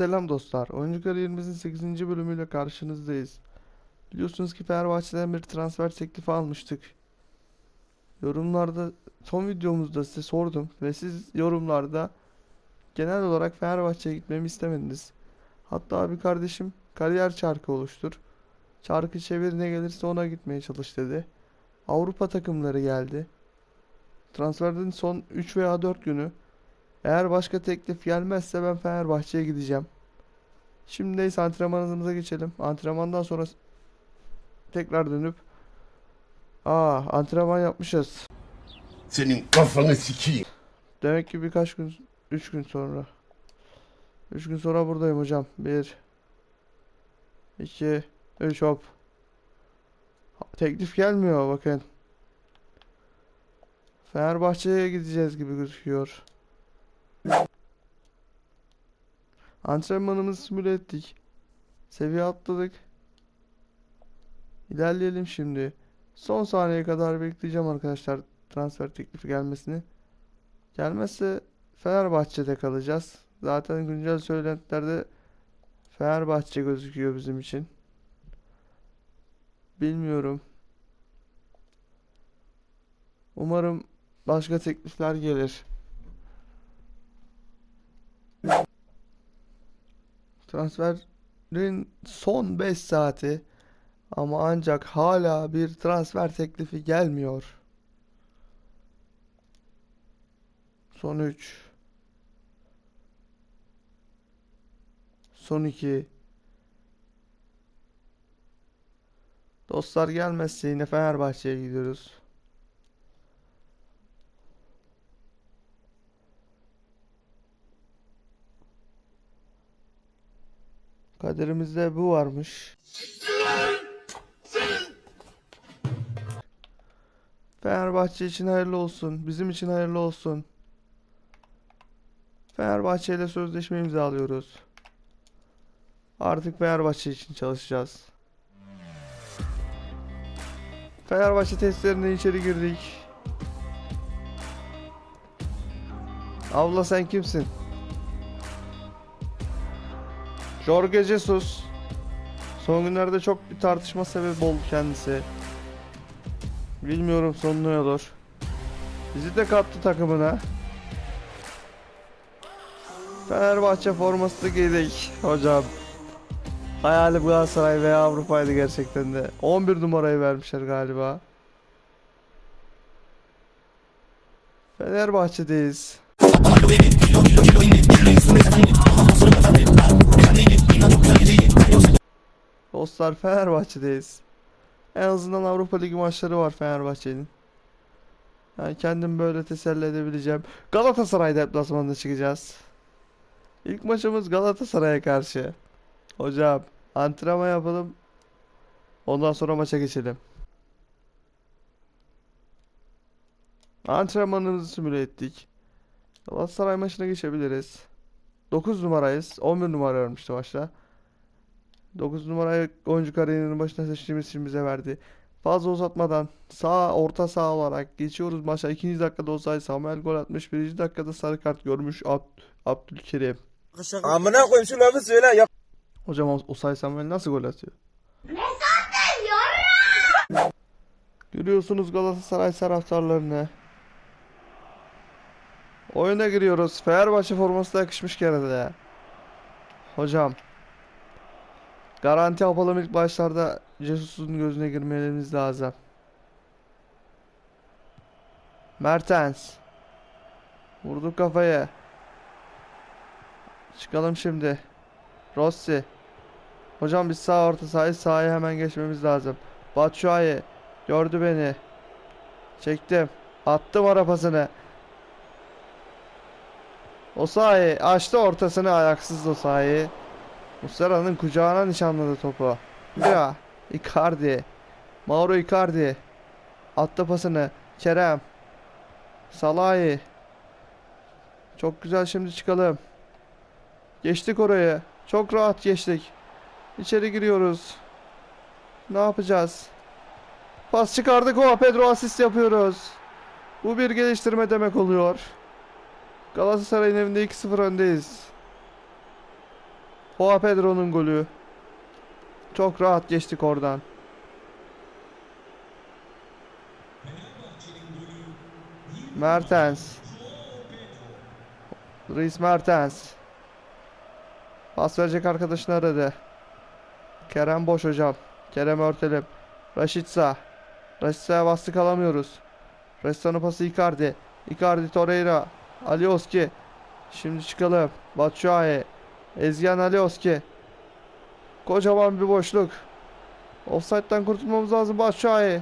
Selam dostlar. Oyuncu kariyerimizin 8. bölümüyle karşınızdayız. Biliyorsunuz ki Fenerbahçe'den bir transfer teklifi almıştık. Yorumlarda son videomuzda size sordum ve siz yorumlarda genel olarak Fenerbahçe'ye gitmemi istemediniz. Hatta bir kardeşim kariyer çarkı oluştur. Çarkı çevir ne gelirse ona gitmeye çalış dedi. Avrupa takımları geldi. Transferden son 3 veya 4 günü eğer başka teklif gelmezse ben Fenerbahçe'ye gideceğim. Şimdi ise antrenmanımıza geçelim. Antrenmandan sonra tekrar dönüp Aa antrenman yapmışız. Senin kafanı sikeyim. Demek ki birkaç gün 3 gün sonra 3 gün sonra buradayım hocam. 1 2 3 hop. Teklif gelmiyor bakın. Fenerbahçe'ye gideceğiz gibi gözüküyor. Antrenmanımızı simüle ettik. Seviye atladık. İlerleyelim şimdi. Son saniyeye kadar bekleyeceğim arkadaşlar transfer teklifi gelmesini. Gelmezse Fenerbahçe'de kalacağız. Zaten güncel söylentilerde Fenerbahçe gözüküyor bizim için. Bilmiyorum. Umarım başka teklifler gelir. Transferin son 5 saati ama ancak hala bir transfer teklifi gelmiyor. Son 3 Son 2 Dostlar gelmezse yine Fenerbahçe'ye gidiyoruz. Kaderimizde bu varmış. Fenerbahçe için hayırlı olsun. Bizim için hayırlı olsun. Fenerbahçe ile sözleşme imzalıyoruz. Artık Fenerbahçe için çalışacağız. Fenerbahçe testlerine içeri girdik. Abla sen kimsin? Jorge Jesus. Son günlerde çok bir tartışma sebebi oldu kendisi. Bilmiyorum sonu ne olur. Bizi de kattı takımına. Fenerbahçe forması da giydik hocam. Hayalim Galatasaray veya Avrupa'ydı gerçekten de. 11 numarayı vermişler galiba. Fenerbahçe'deyiz. Dostlar Fenerbahçe'deyiz. En azından Avrupa Ligi maçları var Fenerbahçe'nin. Yani kendim böyle teselli edebileceğim. Galatasaray deplasmanına çıkacağız. İlk maçımız Galatasaray'a karşı. Hocam antrenman yapalım. Ondan sonra maça geçelim. Antrenmanımızı simüle ettik. Galatasaray maçına geçebiliriz. 9 numarayız. 11 numara vermişti başta. 9 numarayı oyuncu kariyerinin başına seçtiğimiz için bize verdi. Fazla uzatmadan sağ orta sağ olarak geçiyoruz maça. 2. dakikada olsaydı Samuel gol atmış. 1. dakikada sarı kart görmüş Ab Abdülkerim. Amına koyayım şu lafı söyle ya. Hocam o- Osay Samuel nasıl gol atıyor? Görüyorsunuz Galatasaray taraftarlarını. Oyuna giriyoruz. Fenerbahçe forması da yakışmış gene de. Hocam. Garanti yapalım ilk başlarda Jesus'un gözüne girmemiz lazım. Mertens. Vurduk kafayı. Çıkalım şimdi. Rossi. Hocam biz sağ orta sahayı sahaya hemen geçmemiz lazım. Batshuayi gördü beni. Çektim. Attım arapasını. Osayi açtı ortasını ayaksız Osayi. Muslera'nın kucağına nişanladı topu. Ya Icardi. Mauro Icardi. Attı pasını. Kerem. Salahi. Çok güzel şimdi çıkalım. Geçtik orayı. Çok rahat geçtik. İçeri giriyoruz. Ne yapacağız? Pas çıkardık o Pedro asist yapıyoruz. Bu bir geliştirme demek oluyor. Galatasaray'ın evinde 2-0 öndeyiz. Joao Pedro'nun golü. Çok rahat geçtik oradan. Mertens. Dries Mertens. Pas verecek arkadaşını aradı. Kerem boş hocam. Kerem örtelim. Raşitsa. Raşitsa'ya bastık alamıyoruz. Restano pası Icardi. Icardi Torreira. Alioski. Şimdi çıkalım. Batshuayi. Ezgian Alioski. Kocaman bir boşluk. Offside'den kurtulmamız lazım Batshuayi.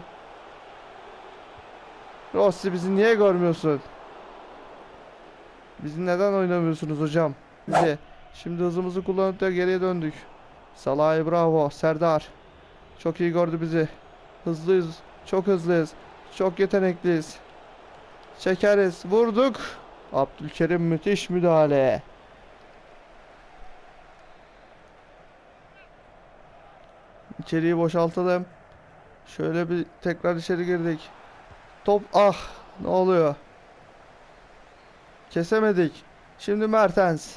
Rossi bizi niye görmüyorsun? Bizi neden oynamıyorsunuz hocam? Bizi. Şimdi hızımızı kullanıp da geriye döndük. Salah'ı bravo. Serdar. Çok iyi gördü bizi. Hızlıyız. Çok hızlıyız. Çok yetenekliyiz. Çekeriz. Vurduk. Abdülkerim müthiş müdahale. İçeriği boşaltalım. Şöyle bir tekrar içeri girdik. Top ah ne oluyor? Kesemedik. Şimdi Mertens.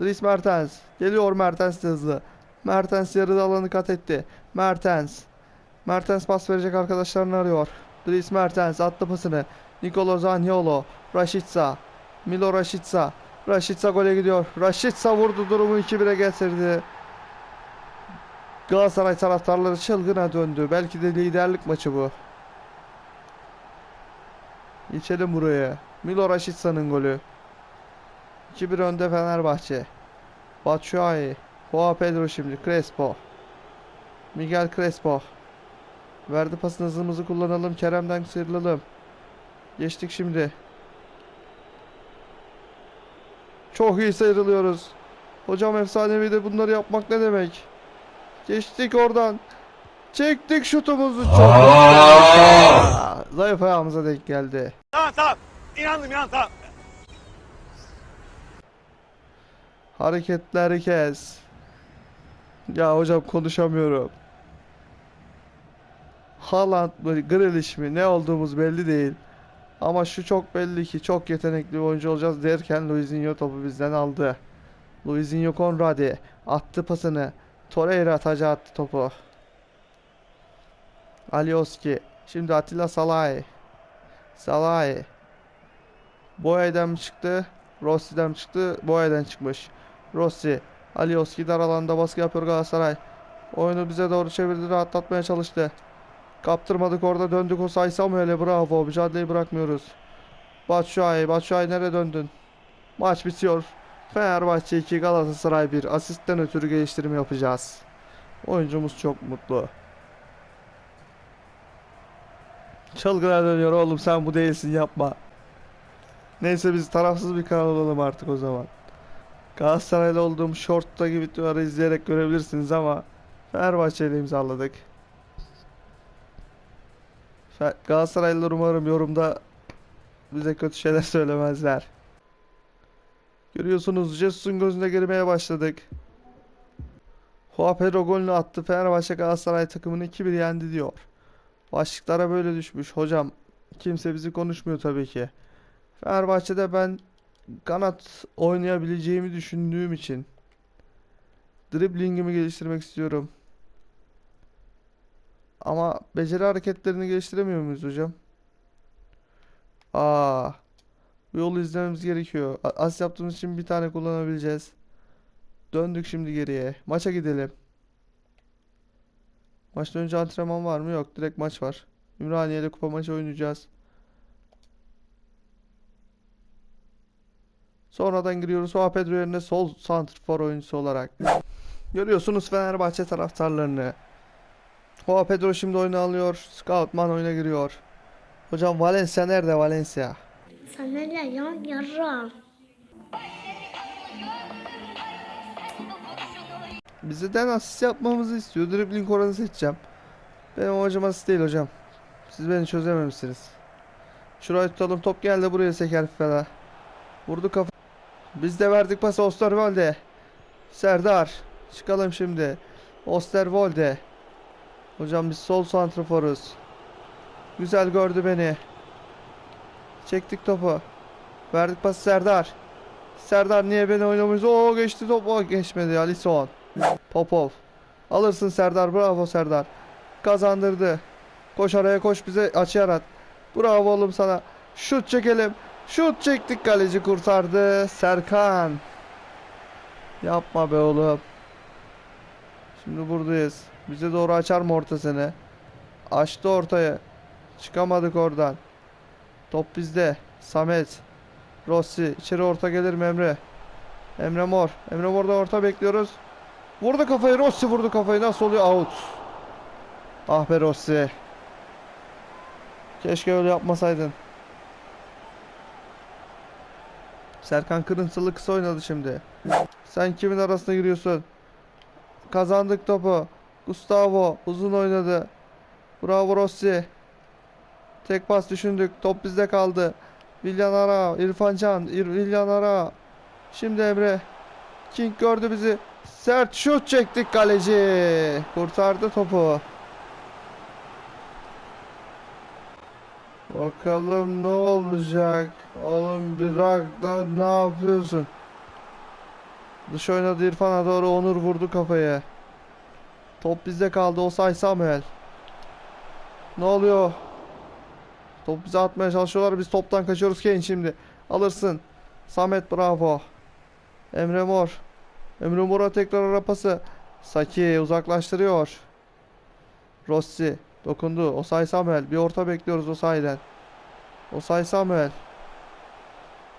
Dries Mertens. Geliyor Mertens hızlı. Mertens yarıda alanı kat etti. Mertens. Mertens pas verecek arkadaşlarını arıyor. Dries Mertens attı pasını. Nicolo Zaniolo. Rashica. Milo Rashica. Rashica gole gidiyor. Rashica vurdu durumu 2-1'e getirdi. Galatasaray taraftarları çılgına döndü. Belki de liderlik maçı bu. Geçelim buraya. Milo Rashica'nın golü. 2-1 önde Fenerbahçe. Batshuayi. Joao Pedro şimdi. Crespo. Miguel Crespo. Verdi pasını hızımızı kullanalım. Kerem'den sıyrılalım. Geçtik şimdi. Çok iyi sıyrılıyoruz. Hocam efsanevi de bunları yapmak ne demek? Geçtik oradan. Çektik şutumuzu çok. Zayıf ayağımıza denk geldi. Tamam tamam. İnandım inandım tamam. Hareketleri kes. Ya hocam konuşamıyorum. Haaland mı, Grealish mi ne olduğumuz belli değil. Ama şu çok belli ki çok yetenekli bir oyuncu olacağız derken Luizinho topu bizden aldı. Luizinho Conradi attı pasını. Torreira taca attı topu. Alioski. Şimdi Atilla Salai. Salai. Boya'dan mı çıktı? Rossi'den mi çıktı? Boya'dan çıkmış. Rossi. Alioski dar alanda baskı yapıyor Galatasaray. Oyunu bize doğru çevirdi. Rahatlatmaya çalıştı. Kaptırmadık orada döndük o say Samuel'e bravo. Mücadeleyi bırakmıyoruz. Batshuayi. Batshuayi nereye döndün? Maç bitiyor. Fenerbahçe 2 Galatasaray 1. Asistten ötürü geliştirme yapacağız. Oyuncumuz çok mutlu. Çılgına dönüyor oğlum sen bu değilsin yapma. Neyse biz tarafsız bir kanal olalım artık o zaman. Galatasaraylı olduğum shorttaki videoları izleyerek görebilirsiniz ama Fenerbahçe ile imzaladık. Galatasaraylılar umarım yorumda bize kötü şeyler söylemezler. Görüyorsunuz Jesus'un gözüne girmeye başladık. Joao Pedro golünü attı. Fenerbahçe Galatasaray takımını 2-1 yendi diyor. Başlıklara böyle düşmüş. Hocam kimse bizi konuşmuyor tabii ki. Fenerbahçe'de ben kanat oynayabileceğimi düşündüğüm için driblingimi geliştirmek istiyorum. Ama beceri hareketlerini geliştiremiyor muyuz hocam? Aa, bu yolu izlememiz gerekiyor. As yaptığımız için bir tane kullanabileceğiz. Döndük şimdi geriye. Maça gidelim. Maçtan önce antrenman var mı? Yok. Direkt maç var. Ümraniye'yle kupa maçı oynayacağız. Sonradan giriyoruz Joao Pedro yerine sol santrfor oyuncusu olarak. Görüyorsunuz Fenerbahçe taraftarlarını. Joao Pedro şimdi oyunu alıyor. Scoutman oyuna giriyor. Hocam Valencia nerede Valencia? Sana ne ya yarra. Bizden asist yapmamızı istiyor. Dribbling oranı seçeceğim. Benim amacım asist değil hocam. Siz beni çözememişsiniz. Şurayı tutalım. Top geldi buraya seker falan. Vurdu kafa. Biz de verdik pası Osterwolde. Serdar. Çıkalım şimdi. Osterwolde. Hocam biz sol santraforuz. Güzel gördü beni. Çektik topu. Verdik pası Serdar. Serdar niye beni oynamıyorsun? Oo geçti top. Oo geçmedi Alisson. Popov. Alırsın Serdar. Bravo Serdar. Kazandırdı. Koş araya koş bize açı yarat. Bravo oğlum sana. Şut çekelim. Şut çektik kaleci kurtardı. Serkan. Yapma be oğlum. Şimdi buradayız. Bize doğru açar mı ortasını? Açtı ortaya. Çıkamadık oradan. Top bizde. Samet. Rossi. içeri orta gelir mi Emre? Emre Mor. Emre Mor'da orta bekliyoruz. Vurdu kafayı. Rossi vurdu kafayı. Nasıl oluyor? Out. Ah be Rossi. Keşke öyle yapmasaydın. Serkan Kırıntılı kısa oynadı şimdi. Sen kimin arasına giriyorsun? Kazandık topu. Gustavo uzun oynadı. Bravo Rossi. Tek pas düşündük. Top bizde kaldı. Villan Ara, İrfan Can, Villan Ara. Şimdi Emre. King gördü bizi. Sert şut çektik kaleci. Kurtardı topu. Bakalım ne olacak? Oğlum bırak lan ne yapıyorsun? Dış oynadı İrfan'a doğru Onur vurdu kafaya. Top bizde kaldı Osay Samuel. Ne oluyor? Top bize atmaya çalışıyorlar. Biz toptan kaçıyoruz Kane şimdi. Alırsın. Samet bravo. Emre Mor. Emre Mor'a tekrar ara pası. Saki uzaklaştırıyor. Rossi dokundu. Osay Samuel. Bir orta bekliyoruz Osay'den. Osay Samuel.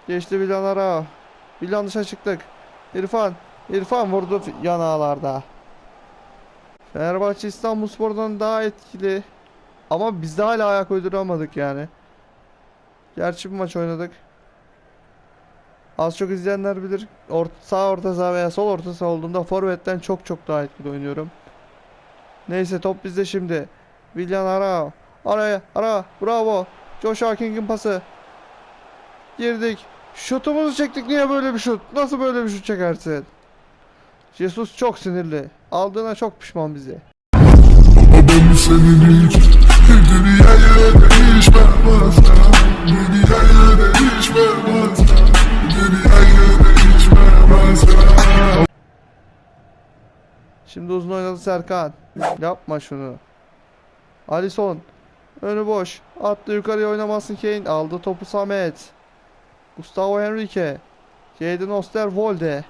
Geçti Villanara. Villan dışa çıktık. İrfan. İrfan vurdu yanağlarda. Fenerbahçe İstanbulspor'dan daha etkili. Ama biz de hala ayak uyduramadık yani. Gerçi bir maç oynadık. Az çok izleyenler bilir. Orta, sağ orta saha veya sol orta saha olduğunda forvetten çok çok daha etkili oynuyorum. Neyse top bizde şimdi. Villan ara. Araya ara. Bravo. Joshua King'in pası. Girdik. Şutumuzu çektik. Niye böyle bir şut? Nasıl böyle bir şut çekersin? Jesus çok sinirli. Aldığına çok pişman asla Şimdi uzun oynadı Serkan. Yapma şunu. Alisson. Önü boş. Attı yukarıya oynamazsın Kane. Aldı topu Samet. Gustavo Henrique. Jadon Osterwolde.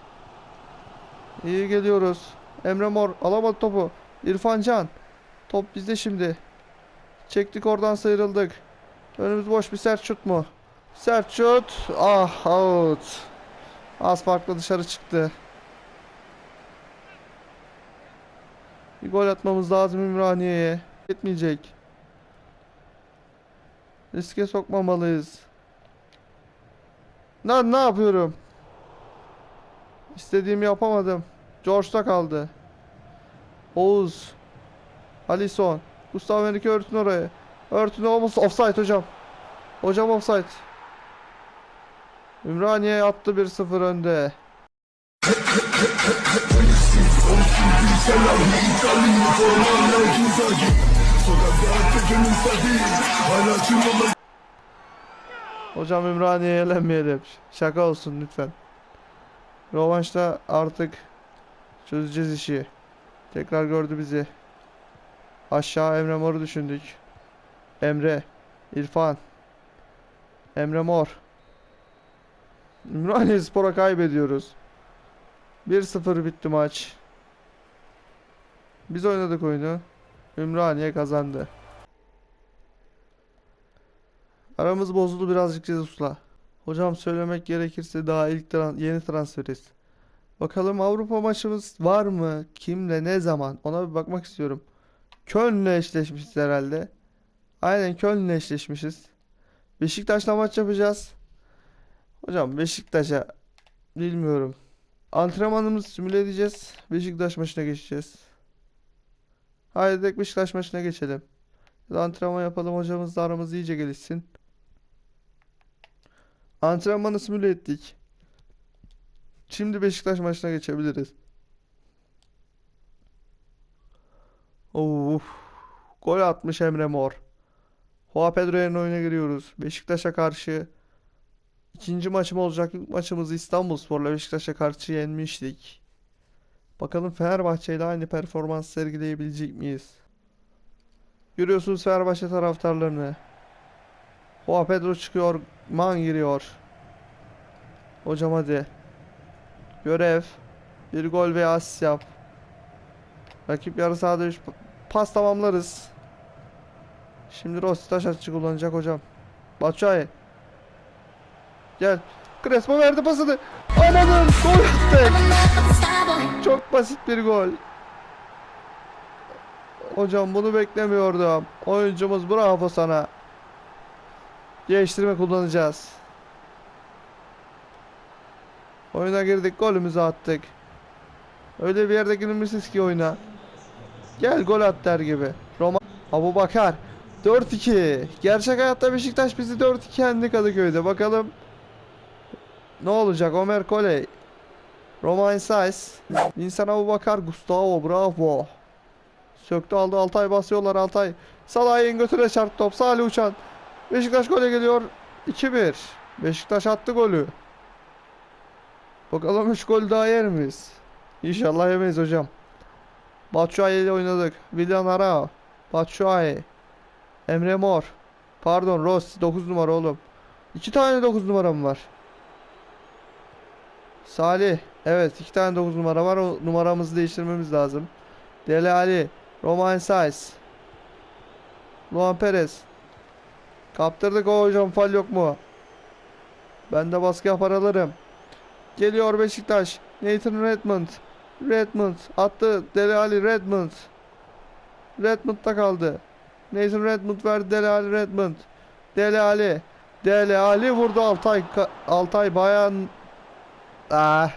İyi geliyoruz. Emre Mor alamadı topu. İrfan Can. Top bizde şimdi. Çektik oradan sıyrıldık. Önümüz boş bir sert şut mu? Sert şut. Ah out. Az farklı dışarı çıktı. Bir gol atmamız lazım Ümraniye'ye. Yetmeyecek. Riske sokmamalıyız. Lan ne yapıyorum? İstediğimi yapamadım. George'da kaldı. Oğuz. Alisson. Gustavo Henrique örtün oraya. Örtün olmasın. Offside hocam. Hocam offside. Ümraniye attı 1-0 önde. Hocam Ümraniye'ye elenmeyelim. Şaka olsun lütfen. Rovanşta artık çözeceğiz işi. Tekrar gördü bizi. Aşağı Emre Mor'u düşündük. Emre. İrfan. Emre Mor. Ümraniye Spor'a kaybediyoruz. 1-0 bitti maç. Biz oynadık oyunu. Ümraniye kazandı. Aramız bozuldu birazcık Jesus'la. Hocam söylemek gerekirse daha ilk tran- yeni transferiz. Bakalım Avrupa maçımız var mı? Kimle ne zaman? Ona bir bakmak istiyorum. Köln'le eşleşmişiz herhalde. Aynen Köln'le eşleşmişiz. Beşiktaş'la maç yapacağız. Hocam Beşiktaş'a bilmiyorum. Antrenmanımızı simüle edeceğiz. Beşiktaş maçına geçeceğiz. Haydi direkt Beşiktaş maçına geçelim. Antrenman yapalım hocamızla aramız iyice gelişsin. Antrenmanı simüle ettik. Şimdi Beşiktaş maçına geçebiliriz. Of. Gol atmış Emre Mor. Joao Pedro yerine oyuna giriyoruz. Beşiktaş'a karşı İkinci maçım olacak. İlk maçımızı İstanbulspor'la Beşiktaş'a karşı yenmiştik. Bakalım Fenerbahçe ile aynı performans sergileyebilecek miyiz? Görüyorsunuz Fenerbahçe taraftarlarını. Joao Pedro çıkıyor. Man giriyor. Hocam hadi. Görev. Bir gol ve asist yap. Rakip yarı sahada 3 pas tamamlarız. Şimdi Rossi taş atışı kullanacak hocam. Batshuayi. Gel. Crespo verdi pasını. Amanın gol attık. Çok basit bir gol. Hocam bunu beklemiyordum. Oyuncumuz bravo sana. Değiştirme kullanacağız. Oyuna girdik golümüzü attık. Öyle bir yerde girmişiz ki oyuna. Gel gol at der gibi. Roma Abu Bakar 4-2. Gerçek hayatta Beşiktaş bizi 4-2 yendi Kadıköy'de. Bakalım ne olacak? Ömer Koley. Romain Saiz. Vincent Abu Bakar. Gustavo bravo. Söktü aldı Altay basıyorlar Altay. Salah'ın götüne çarptı top. Salih Uçan. Beşiktaş gole geliyor. 2-1. Beşiktaş attı golü. Bakalım 3 gol daha yer miyiz? İnşallah yemeyiz hocam. Batshuayi ile oynadık. Willian Arao. Batshuayi. Emre Mor. Pardon Rossi 9 numara oğlum. 2 tane 9 numaram var. Salih. Evet 2 tane 9 numara var. O numaramızı değiştirmemiz lazım. Dele Ali. Romain Saiz. Luan Perez. Kaptırdık o hocam fal yok mu? Ben de baskı yapar alırım. Geliyor Beşiktaş. Nathan Redmond. Redmond attı. Dele Ali Redmond. Redmond'da kaldı. Nathan Redmond verdi Dele Ali Redmond. Dele Ali. Dele Ali vurdu Altay. Altay bayan. Ah.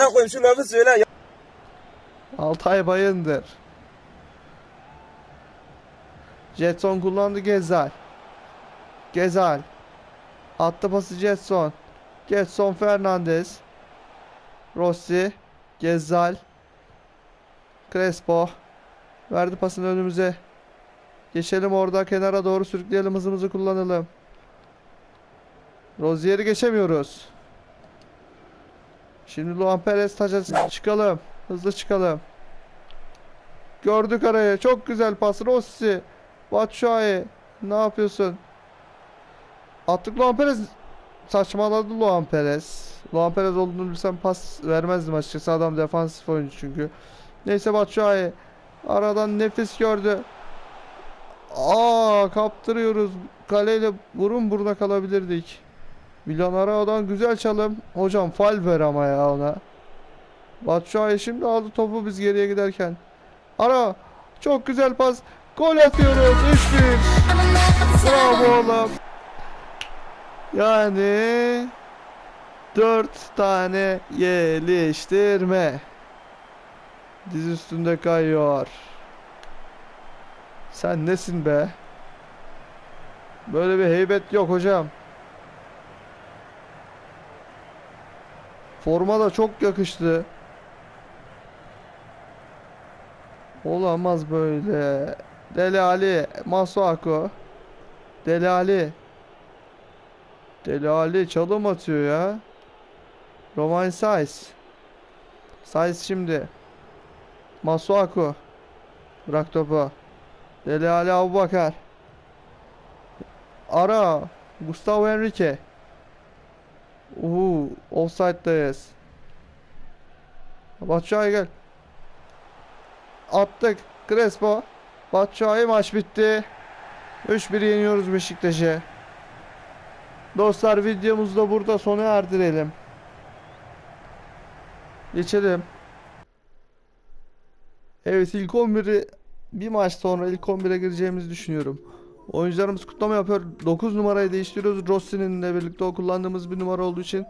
Ne koyayım şu lafı söyle. Altay Bayındır. Jetson kullandı Gezal. Gezal. Attı pası Jetson. Jetson Fernandez. Rossi. Gezal. Crespo. Verdi pasını önümüze. Geçelim orada kenara doğru sürükleyelim hızımızı kullanalım. Rozier'i geçemiyoruz. Şimdi Luan Perez taca çıkalım. Hızlı çıkalım. Gördük arayı. Çok güzel pas. Rossi. Batshuayi. Ne yapıyorsun? Attık Luan Perez. Saçmaladı Luan Perez. Luan Perez olduğunu bilsem pas vermezdim açıkçası. Adam defansif oyuncu çünkü. Neyse Batshuayi. Aradan nefis gördü. Aa kaptırıyoruz. Kaleyle burun buruna kalabilirdik. Milan Arao'dan güzel çalım. Hocam fal ver ama ya ona. Batshuayi şimdi aldı topu biz geriye giderken. Ara. Çok güzel pas. Gol atıyoruz. 3-1. Bravo oğlum. Yani 4 tane geliştirme. Diz üstünde kayıyor. Sen nesin be? Böyle bir heybet yok hocam. Forma da çok yakıştı. Olamaz böyle. Deli Ali, Masuako. Deli Ali. Deli Ali çalım atıyor ya. Roman Saiz. Saiz şimdi. Masuako. Bırak topu. Deli Ali Abubakar. Ara. Gustavo Henrique. Uhu, offside'dayız. Batshuayi gel. Attık. Crespo. Batshuayi maç bitti. 3-1 yeniyoruz Beşiktaş'ı. Dostlar videomuzu da burada sona erdirelim. Geçelim. Evet ilk 11'i bir maç sonra ilk 11'e gireceğimizi düşünüyorum. Oyuncularımız kutlama yapıyor. 9 numarayı değiştiriyoruz. Rossi'nin de birlikte o kullandığımız bir numara olduğu için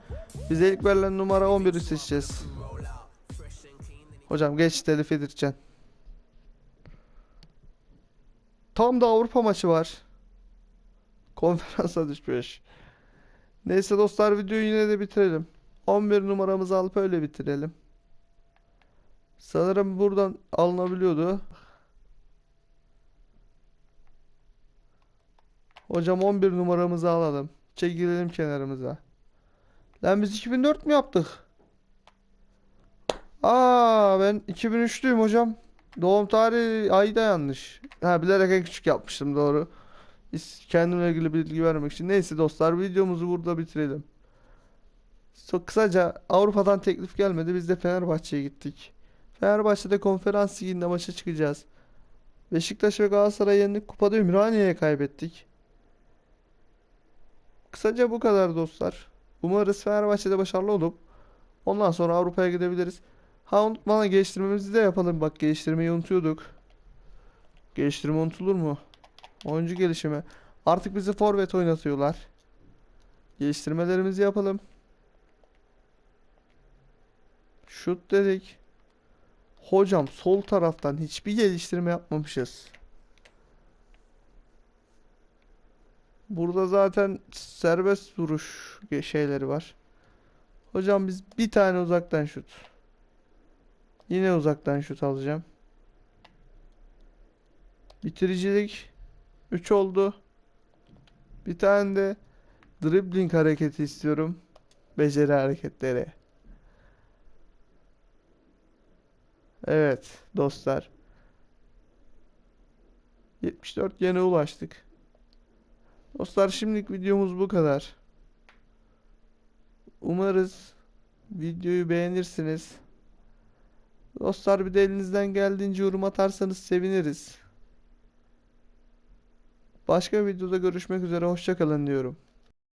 bize ilk verilen numara 11'i seçeceğiz. Hocam geç telif edeceksin. Tam da Avrupa maçı var. Konferansa düşmüş. Neyse dostlar videoyu yine de bitirelim. 11 numaramızı alıp öyle bitirelim. Sanırım buradan alınabiliyordu. Hocam 11 numaramızı alalım. Çekilelim kenarımıza. Lan biz 2004 mü yaptık? Aa ben 2003'lüyüm hocam. Doğum tarihi ayı da yanlış. Ha bilerek en küçük yapmıştım doğru. Kendimle ilgili bilgi vermek için. Neyse dostlar videomuzu burada bitirelim. Çok kısaca Avrupa'dan teklif gelmedi. Biz de Fenerbahçe'ye gittik. Fenerbahçe'de konferans liginde maça çıkacağız. Beşiktaş ve Galatasaray yendik. Kupada Ümraniye'ye kaybettik. Kısaca bu kadar dostlar. Umarız Fenerbahçe'de başarılı olup ondan sonra Avrupa'ya gidebiliriz. Ha unutma geliştirmemizi de yapalım. Bak geliştirmeyi unutuyorduk. Geliştirme unutulur mu? Oyuncu gelişimi. Artık bizi forvet oynatıyorlar. Geliştirmelerimizi yapalım. Şut dedik. Hocam sol taraftan hiçbir geliştirme yapmamışız. Burada zaten serbest vuruş şeyleri var. Hocam biz bir tane uzaktan şut. Yine uzaktan şut alacağım. Bitiricilik 3 oldu. Bir tane de dribbling hareketi istiyorum. Beceri hareketleri. Evet dostlar. 74 yene ulaştık. Dostlar şimdilik videomuz bu kadar. Umarız videoyu beğenirsiniz. Dostlar bir de elinizden geldiğince yorum atarsanız seviniriz. Başka bir videoda görüşmek üzere. Hoşça kalın diyorum.